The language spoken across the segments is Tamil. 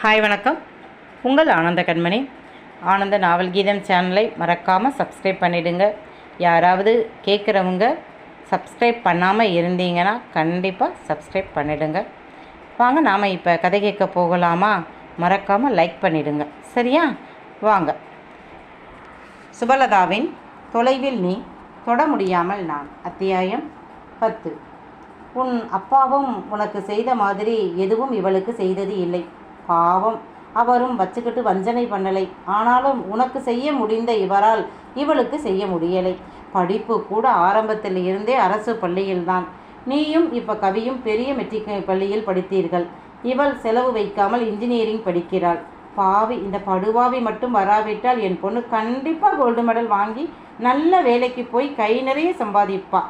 ஹாய் வணக்கம். உங்கள் ஆனந்த கண்மணி. ஆனந்த நாவல் கீதம் சேனலை மறக்காமல் சப்ஸ்கிரைப் பண்ணிவிடுங்க யாராவது கேட்குறவங்க சப்ஸ்கிரைப் பண்ணாமல் இருந்தீங்கன்னா கண்டிப்பாக சப்ஸ்கிரைப் பண்ணிவிடுங்க வாங்க நாம் இப்போ கதை கேட்க போகலாமா? மறக்காமல் லைக் பண்ணிவிடுங்க சரியா? வாங்க. சுபலதாவின் தொலைவில் நீ தொட முடியாமல் நான். அத்தியாயம் பத்து. உன் அப்பாவும் உனக்கு செய்த மாதிரி எதுவும் இவளுக்கு செய்தது இல்லை. பாவம். அவரும் வச்சுக்கிட்டு வஞ்சனை பண்ணலை. ஆனாலும் உனக்கு செய்ய முடிந்த இவரால் இவளுக்கு செய்ய முடியலை. படிப்பு கூட ஆரம்பத்தில் இருந்தே அரசு பள்ளியில்தான். நீயும் இப்போ கவியும் பெரிய மெட்ரிக் பள்ளியில் படித்தீர்கள். இவள் செலவு வைக்காமல் இன்ஜினியரிங் படிக்கிறாள். பாவி இந்த படுவாவி மட்டும் வராவிட்டால் என் பொண்ணு கண்டிப்பாக கோல்டு மெடல் வாங்கி நல்ல வேலைக்கு போய் கை நிறைய சம்பாதிப்பா.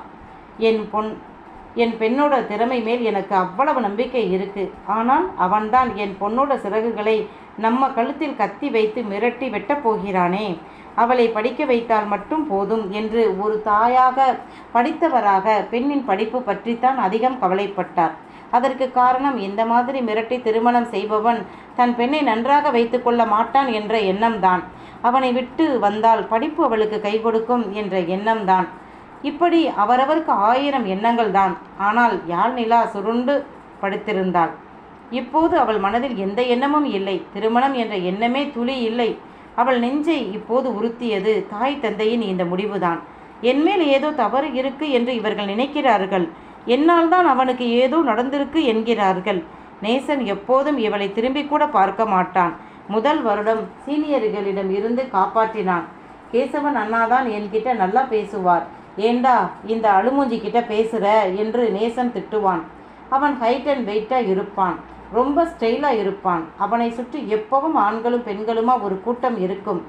என் பொன் என் பெண்ணோட திறமை மேல் எனக்கு அவ்வளவு நம்பிக்கை இருக்கு. ஆனால் அவன்தான் என் பொண்ணோட சிறகுகளை நம்ம கழுத்தில் கத்தி வைத்து மிரட்டி வெட்டப் போகிறானே. அவளை படிக்க வைத்தால் மட்டும் போதும் என்று ஒரு தாயாக படித்தவராக பெண்ணின் படிப்பு பற்றித்தான் அதிகம் கவலைப்பட்டார். அதற்கு காரணம் இந்த மாதிரி மிரட்டி திருமணம் செய்பவன் தன் பெண்ணை நன்றாக வைத்துக்கொள்ள மாட்டான் என்ற எண்ணம்தான். அவனை விட்டு வந்தால் படிப்பு அவளுக்கு கை கொடுக்கும் என்ற எண்ணம்தான். இப்படி அவரவருக்கு ஆயிரம் எண்ணங்கள் தான் ஆனால் யாழ் நிலா சுருண்டு படுத்திருந்தாள். இப்போது அவள் மனதில் எந்த எண்ணமும் இல்லை. திருமணம் என்ற எண்ணமே துளி இல்லை. அவள் நெஞ்சை இப்போது உறுத்தியது தாய் தந்தையின் இந்த முடிவுதான். என்மேல் ஏதோ தவறு இருக்கு என்று இவர்கள் நினைக்கிறார்கள். என்னால் தான் அவனுக்கு ஏதோ நடந்திருக்கு என்கிறார்கள். நேசன் எப்போதும் இவளை திரும்பி கூட பார்க்க மாட்டான். முதல் வருடம் சீனியர்களிடம் இருந்து காப்பாற்றினான். கேசவன் அண்ணாதான் என்கிட்ட நல்லா பேசுவார். ஏண்டா இந்த அழுமூஞ்சி கிட்ட பேசுற என்று நேசன் திட்டுவான். அவன் ஹைட் அண்ட் வெயிட்டா இருப்பான். ரொம்ப ஸ்டைலா இருப்பான். அவனை சுற்றி எப்பவும் ஆண்களும் பெண்களுமா ஒரு கூட்டம் இருக்கும்.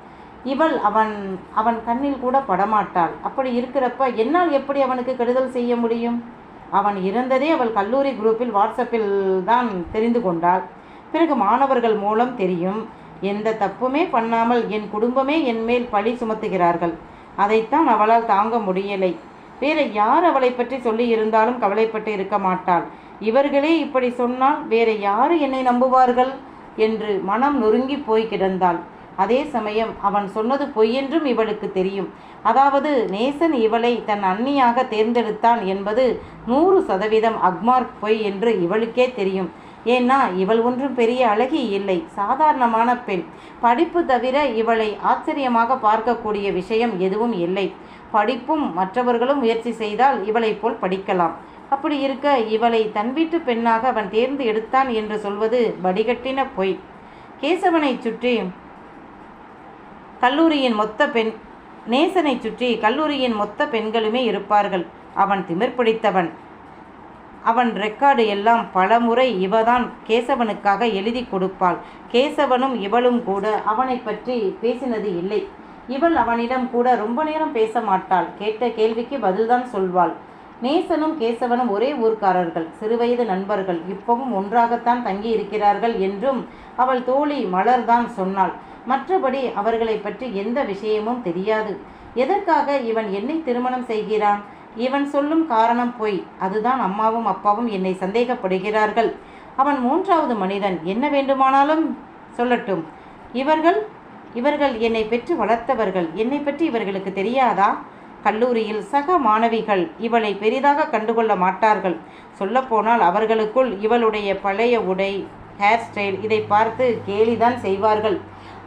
இவள் அவன் அவன் கண்ணில் கூட படமாட்டாள். அப்படி இருக்கிறப்ப என்னால் எப்படி அவனுக்கு கெடுதல் செய்ய முடியும்? அவன் இறந்ததே அவள் கல்லூரி குரூப்பில் வாட்ஸ்அப்பில் தான் தெரிந்து கொண்டாள். பிறகு மாணவர்கள் மூலம் தெரியும் எந்த தப்புமே பண்ணாமல் என் குடும்பமே என் மேல் பழி சுமத்துகிறார்கள். அதைத்தான் அவளால் தாங்க முடியலை. வேற யார் அவளை பற்றி சொல்லி இருந்தாலும் கவலைப்பட்டு இருக்க மாட்டாள். இவர்களே இப்படி சொன்னால் வேற யாரு என்னை நம்புவார்கள்? என்று மனம் நொறுங்கி போய் கிடந்தாள். அதே சமயம் அவன் சொன்னது பொய்யென்றும் இவளுக்கு தெரியும். அதாவது நேசன் இவளை தன் அண்ணியாக தேர்ந்தெடுத்தான் என்பது நூறு சதவீதம் அக்மார்க் பொய் என்று இவளுக்கே தெரியும். ஏன்னா இவள் ஒன்றும் பெரிய அழகி இல்லை. சாதாரணமான பெண். படிப்பு தவிர இவளை ஆச்சரியமாக பார்க்கக்கூடிய விஷயம் எதுவும் இல்லை. படிப்பும் மற்றவர்களும் முயற்சி செய்தால் இவளை போல் படிக்கலாம். அப்படி இருக்க இவளை தன் வீட்டு பெண்ணாக அவன் தேர்ந்து எடுத்தான் என்று சொல்வது வடிகட்டின பொய். கேசவனை சுற்றி கல்லூரியின் மொத்த பெண் நேசனை சுற்றி கல்லூரியின் மொத்த பெண்களுமே இருப்பார்கள். அவன் திமிர் பிடித்தவன் அவன் ரெக்கார்டு எல்லாம் பலமுறை இவதான் கேசவனுக்காக எழுதி கொடுப்பாள். கேசவனும் இவளும் கூட அவனை பற்றி பேசினது இல்லை. இவள் அவனிடம் கூட ரொம்ப நேரம் பேச மாட்டாள். கேட்ட கேள்விக்கு பதில்தான் சொல்வாள். நேசனும் கேசவனும் ஒரே ஊர்க்காரர்கள் சிறுவயது நண்பர்கள். இப்பவும் ஒன்றாகத்தான் தங்கி இருக்கிறார்கள் என்றும் அவள் தோழி மலர்தான் சொன்னாள். மற்றபடி அவர்களை பற்றி எந்த விஷயமும் தெரியாது. எதற்காக இவன் என்னை திருமணம் செய்கிறான்? இவன் சொல்லும் காரணம் பொய். அதுதான் அம்மாவும் அப்பாவும் என்னை சந்தேகப்படுகிறார்கள். அவன் மூன்றாவது மனிதன். என்ன வேண்டுமானாலும் சொல்லட்டும். இவர்கள் இவர்கள் என்னை பெற்று வளர்த்தவர்கள். என்னை பற்றி இவர்களுக்கு தெரியாதா? கல்லூரியில் சக மாணவிகள் இவளை பெரிதாக கண்டுகொள்ள மாட்டார்கள். சொல்லப்போனால் அவர்களுக்குள் இவளுடைய பழைய உடை ஹேர் ஸ்டைல் இதை பார்த்து கேலிதான் செய்வார்கள்.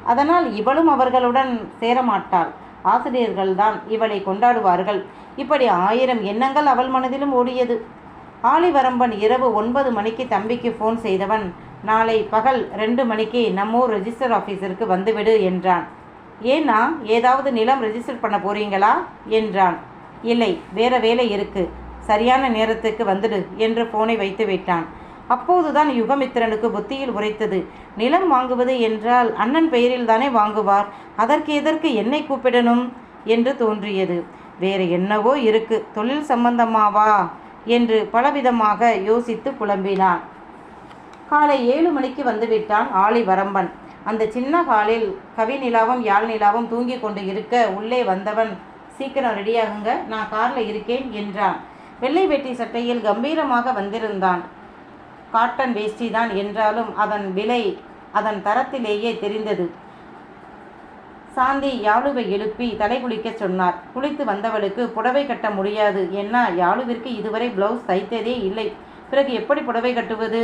அதனால் இவளும் அவர்களுடன் சேரமாட்டாள். ஆசிரியர்கள்தான் இவளை கொண்டாடுவார்கள். இப்படி ஆயிரம் எண்ணங்கள் அவள் மனதிலும் ஓடியது. ஆலிவரம்பன் இரவு ஒன்பது மணிக்கு தம்பிக்கு ஃபோன் செய்தவன் நாளை பகல் ரெண்டு மணிக்கு நம்மூர் ரெஜிஸ்டர் ஆஃபீஸருக்கு வந்துவிடு என்றான். ஏன்னா ஏதாவது நிலம் ரெஜிஸ்டர் பண்ண போறீங்களா? என்றான். இல்லை வேற வேலை இருக்கு. சரியான நேரத்துக்கு வந்துடு என்று ஃபோனை வைத்து விட்டான். அப்போதுதான் யுகமித்திரனுக்கு புத்தியில் உரைத்தது. நிலம் வாங்குவது என்றால் அண்ணன் பெயரில் தானே வாங்குவார். அதற்கு எதற்கு என்னை கூப்பிடணும்? என்று தோன்றியது. வேறு என்னவோ இருக்கு. தொழில் சம்பந்தமாவா? என்று பலவிதமாக யோசித்து புலம்பினான். காலை ஏழு மணிக்கு வந்துவிட்டான் ஆளி வரம்பன் அந்த சின்ன காலில் கவி நிலாவும் யாழ் நிலாவும் தூங்கி கொண்டு இருக்க உள்ளே வந்தவன் சீக்கிரம் ரெடியாகுங்க. நான் காரில் இருக்கேன் என்றான். வெள்ளை வெட்டி சட்டையில் கம்பீரமாக வந்திருந்தான். காட்டன் வேஷ்டி தான் என்றாலும் அதன் விலை அதன் தரத்திலேயே தெரிந்தது. சாந்தி யாழுவை எழுப்பி தலை குளிக்கச் சொன்னார். குளித்து வந்தவளுக்கு புடவை கட்ட முடியாது. ஏன்னா யாழுவிற்கு இதுவரை பிளவுஸ் தைத்ததே இல்லை. பிறகு எப்படி புடவை கட்டுவது?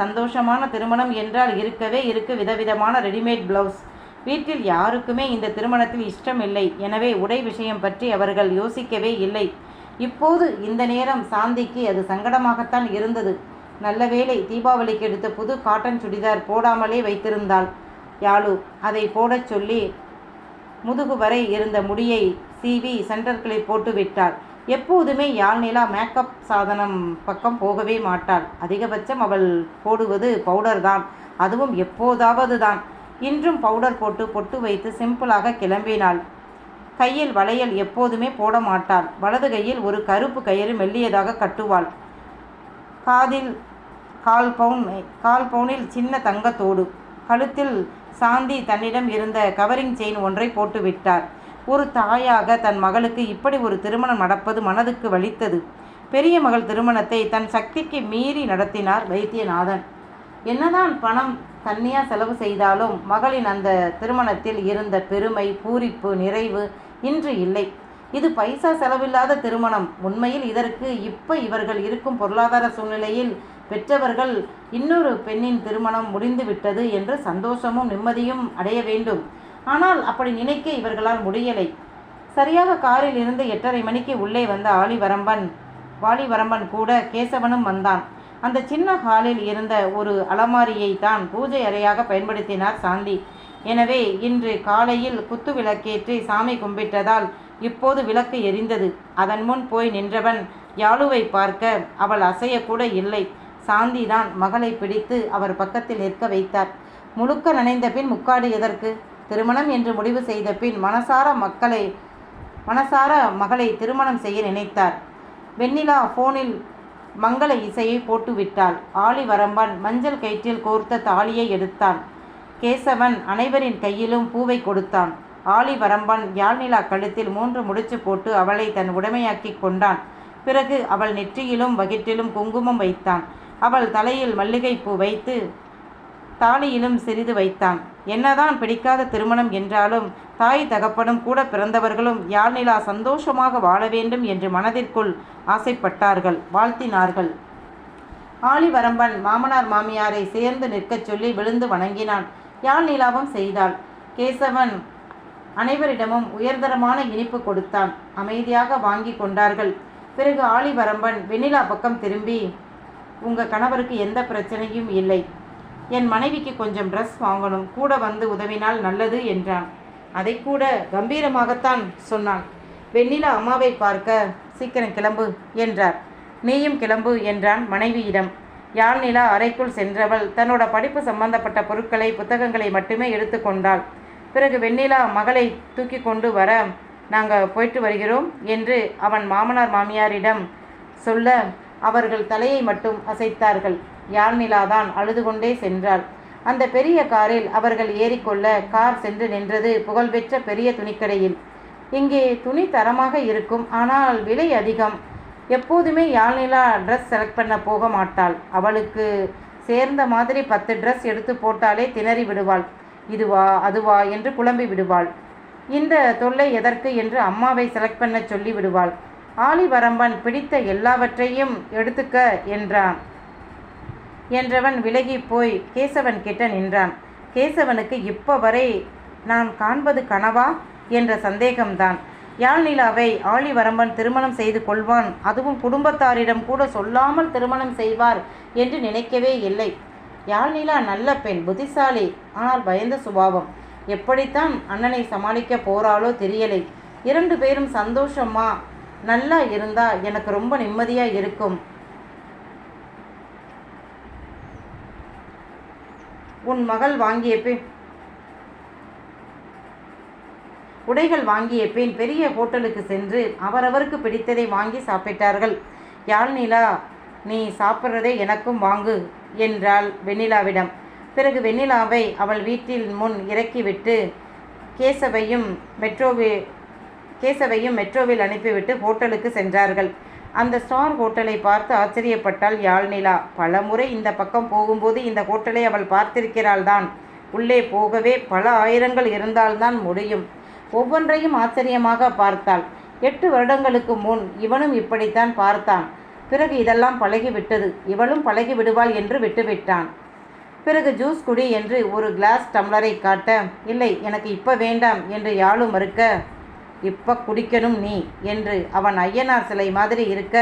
சந்தோஷமான திருமணம் என்றால் இருக்கவே இருக்கு விதவிதமான ரெடிமேட் பிளவுஸ் வீட்டில் யாருக்குமே இந்த திருமணத்தில் இஷ்டம் இல்லை. எனவே உடை விஷயம் பற்றி அவர்கள் யோசிக்கவே இல்லை. இப்போது இந்த நேரம் சாந்திக்கு அது சங்கடமாகத்தான் இருந்தது. நல்ல வேளை தீபாவளிக்கு எடுத்த புது காட்டன் சுடிதார் போடாமலே வைத்திருந்தாள். யாழு அதை போடச் சொல்லி முதுகு வரை இருந்த முடியை சீவி சென்டர்களை போட்டு விட்டாள். எப்போதுமே யாழ் நிலா மேக்கப் சாதனம் பக்கம் போகவே மாட்டாள். அதிகபட்சம் அவள் போடுவது பவுடர் தான். அதுவும் எப்போதாவது தான். இன்றும் பவுடர் போட்டு பொட்டு வைத்து சிம்பிளாக கிளம்பினாள். கையில் வளையல் எப்போதுமே போட மாட்டாள். வலது கையில் ஒரு கருப்பு கயிறு மெல்லியதாக கட்டுவாள். காதில் கால் பவுன் கால் பவுனில் சின்ன தங்கத்தோடு. கழுத்தில் சாந்தி தன்னிடம் இருந்த கவரிங் செயின் ஒன்றை போட்டு விட்டார். ஒரு தாயாக தன் மகளுக்கு இப்படி ஒரு திருமணம் நடப்பது மனதுக்கு வலித்தது. பெரிய மகள் திருமணத்தை தன் சக்திக்கு மீறி நடத்தினார் வைத்தியநாதன். என்னதான் பணம் தன்னியா செலவு செய்தாலும் மகளின் அந்த திருமணத்தில் இருந்த பெருமை பூரிப்பு நிறைவு இன்று இல்லை. இது பைசா செலவில்லாத திருமணம். உண்மையில் இதற்கு இப்ப இவர்கள் இருக்கும் பொருளாதார சூழ்நிலையில் பெற்றவர்கள் இன்னொரு பெண்ணின் திருமணம் முடிந்து விட்டது என்று சந்தோஷமும் நிம்மதியும் அடைய வேண்டும். ஆனால் அப்படி நினைக்க இவர்களால் முடியலை. சரியாக காரில் இருந்து எட்டரை மணிக்கு உள்ளே வந்த ஆலிவரம்பன் வாலிவரம்பன் கூட கேசவனும் வந்தான். அந்த சின்ன ஹாலில் இருந்த ஒரு அலமாரியை தான் பூஜை அறையாக பயன்படுத்தினார் சாந்தி. எனவே இன்று காலையில் குத்து விளக்கேற்றி சாமி கும்பிட்டதால் இப்போது விளக்கு எரிந்தது. அதன் முன் போய் நின்றவன் யாழுவை பார்க்க அவள் அசையக்கூட இல்லை. சாந்திதான் மகளை பிடித்து அவர் பக்கத்தில் நிற்க வைத்தார். முழுக்க நனைந்த பின் முக்காடு எதற்கு? திருமணம் என்று முடிவு செய்த பின் மனசார மக்களை மனசார மகளை திருமணம் செய்ய நினைத்தார். வெண்ணிலா ஃபோனில் மங்கள இசையை போட்டுவிட்டாள். ஆலிவரம்பன் மஞ்சள் கயிற்றில் கோர்த்த தாலியை எடுத்தான். கேசவன் அனைவரின் கையிலும் பூவை கொடுத்தான். ஆலிவரம்பன் யாழ்நிலா கழுத்தில் மூன்று முடிச்சு போட்டு அவளை தன் உடைமையாக்கி கொண்டான். பிறகு அவள் நெற்றியிலும் வகிற்றிலும் குங்குமம் வைத்தான். அவள் தலையில் மல்லிகைப்பூ வைத்து தாலியிலும் சிறிது வைத்தான். என்னதான் பிடிக்காத திருமணம் என்றாலும் தாய் தகப்பனும் கூட பிறந்தவர்களும் யாழ்நிலா சந்தோஷமாக வாழ வேண்டும் என்று மனதிற்குள் ஆசைப்பட்டார்கள் வாழ்த்தினார்கள். ஆலிவரம்பன் மாமனார் மாமியாரை சேர்ந்து நிற்கச் சொல்லி விழுந்து வணங்கினான். யாழ்நிலாவும் செய்தாள். கேசவன் அனைவரிடமும் உயர்தரமான இனிப்பு கொடுத்தான். அமைதியாக வாங்கி கொண்டார்கள். பிறகு ஆலிவரம்பன் வெண்ணிலா பக்கம் திரும்பி உங்கள் கணவருக்கு எந்த பிரச்சனையும் இல்லை. என் மனைவிக்கு கொஞ்சம் ட்ரெஸ் வாங்கணும். கூட வந்து உதவினால் நல்லது என்றான். அதை கூட கம்பீரமாகத்தான் சொன்னான். வெண்ணிலா அம்மாவை பார்க்க சீக்கிரம் கிளம்பு என்றார். நீயும் கிளம்பு என்றான் மனைவியிடம். யாழ்நிலா அறைக்குள் சென்றவள் தன்னோட படிப்பு சம்பந்தப்பட்ட பொருட்களை புத்தகங்களை மட்டுமே எடுத்துக்கொண்டாள் பிறகு வெண்ணிலா மகளை தூக்கி கொண்டு வர நாங்கள் போயிட்டு வருகிறோம் என்று அவன் மாமனார் மாமியாரிடம் சொல்ல அவர்கள் தலையை மட்டும் அசைத்தார்கள். யாழ்நிலாதான் அழுது கொண்டே சென்றாள். அந்த பெரிய காரில் அவர்கள் ஏறிக்கொள்ள கார் சென்று நின்றது புகழ்பெற்ற பெரிய துணிக்கடையில். இங்கே துணி தரமாக இருக்கும் ஆனால் விலை அதிகம். எப்போதுமே யாழ்நிலா ட்ரெஸ் செலக்ட் பண்ண போக மாட்டாள். அவளுக்கு சேர்ந்த மாதிரி பத்து ட்ரெஸ் எடுத்து போட்டாலே திணறி விடுவாள். இதுவா அதுவா என்று குழம்பி விடுவாள். இந்த தொல்லை எதற்கு என்று அம்மாவை செலக்ட் பண்ண சொல்லி விடுவாள். ஆலிவரம்பன் பிடித்த எல்லாவற்றையும் எடுத்துக்க என்றான். என்றவன் விலகி போய் கேசவன் கிட்ட நின்றான். கேசவனுக்கு இப்போ வரை நான் காண்பது கனவா என்ற சந்தேகம்தான். யாழ்நிலாவை ஆழிவரம்பன் திருமணம் செய்து கொள்வான். அதுவும் குடும்பத்தாரிடம் கூட சொல்லாமல் திருமணம் செய்வார் என்று நினைக்கவே இல்லை. யாழ்நிலா நல்ல பெண் புத்திசாலி. ஆனால் பயந்த சுபாவம். எப்படித்தான் அண்ணனை சமாளிக்க போறாளோ தெரியலை. இரண்டு பேரும் சந்தோஷமா? நல்லா இருந்தா எனக்கு ரொம்ப நிம்மதியா இருக்கும். உன் மகள் வாங்கிய பின் உடைகள் வாங்கிய பின் பெரிய ஹோட்டலுக்கு சென்று அவரவருக்கு பிடித்ததை வாங்கி சாப்பிட்டார்கள். யாழ்நிலா நீ சாப்பிட்றதே எனக்கும் வாங்கு. என்றாள் வெண்ணிலாவிடம். பிறகு வெண்ணிலாவை அவள் வீட்டில் முன் இறக்கிவிட்டு கேசவையும் மெட்ரோவி கேசவையும் மெட்ரோவில் அனுப்பிவிட்டு ஹோட்டலுக்கு சென்றார்கள். அந்த ஸ்டார் ஹோட்டலை பார்த்து ஆச்சரியப்பட்டாள் யாழ்நிலா. பலமுறை இந்த பக்கம் போகும்போது இந்த ஹோட்டலை அவள் பார்த்திருக்கிறாள் தான் உள்ளே போகவே பல ஆயிரங்கள் இருந்தால்தான் முடியும். ஒவ்வொன்றையும் ஆச்சரியமாக பார்த்தாள். எட்டு வருடங்களுக்கு முன் இவனும் இப்படித்தான் பார்த்தான். பிறகு இதெல்லாம் பழகிவிட்டது. இவளும் பழகி விடுவாள் என்று விட்டுவிட்டான். பிறகு ஜூஸ் குடி என்று ஒரு கிளாஸ் டம்ளரை காட்ட இல்லை எனக்கு இப்போ வேண்டாம் என்று யாழும் மறுக்க இப்போ குடிக்கணும் நீ என்று அவன் ஐயனார் சிலை மாதிரி இருக்க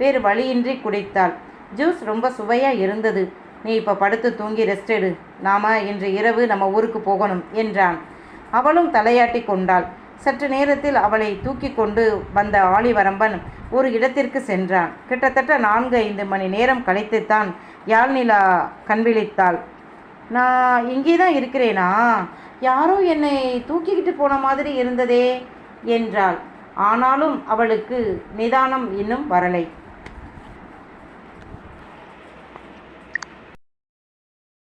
வேறு வழியின்றி குடித்தாள். ஜூஸ் ரொம்ப சுவையாக இருந்தது. நீ இப்போ படுத்து தூங்கி ரெஸ்ட் எடு. நாம இன்று இரவு நம்ம ஊருக்கு போகணும் என்றான். அவளும் தலையாட்டி கொண்டாள். சற்று நேரத்தில் அவளை தூக்கி கொண்டு வந்த ஆளிவரம்பன் ஒரு இடத்திற்கு சென்றான். கிட்டத்தட்ட நான்கு ஐந்து மணி நேரம் கழித்துத்தான் யாழ்நிலா கண்விழித்தாள். நான் இங்கே தான் இருக்கிறேனா? யாரோ என்னை தூக்கிக்கிட்டு போன மாதிரி இருந்ததே என்றாள். ஆனாலும் அவளுக்கு நிதானம் இன்னும் வரலை.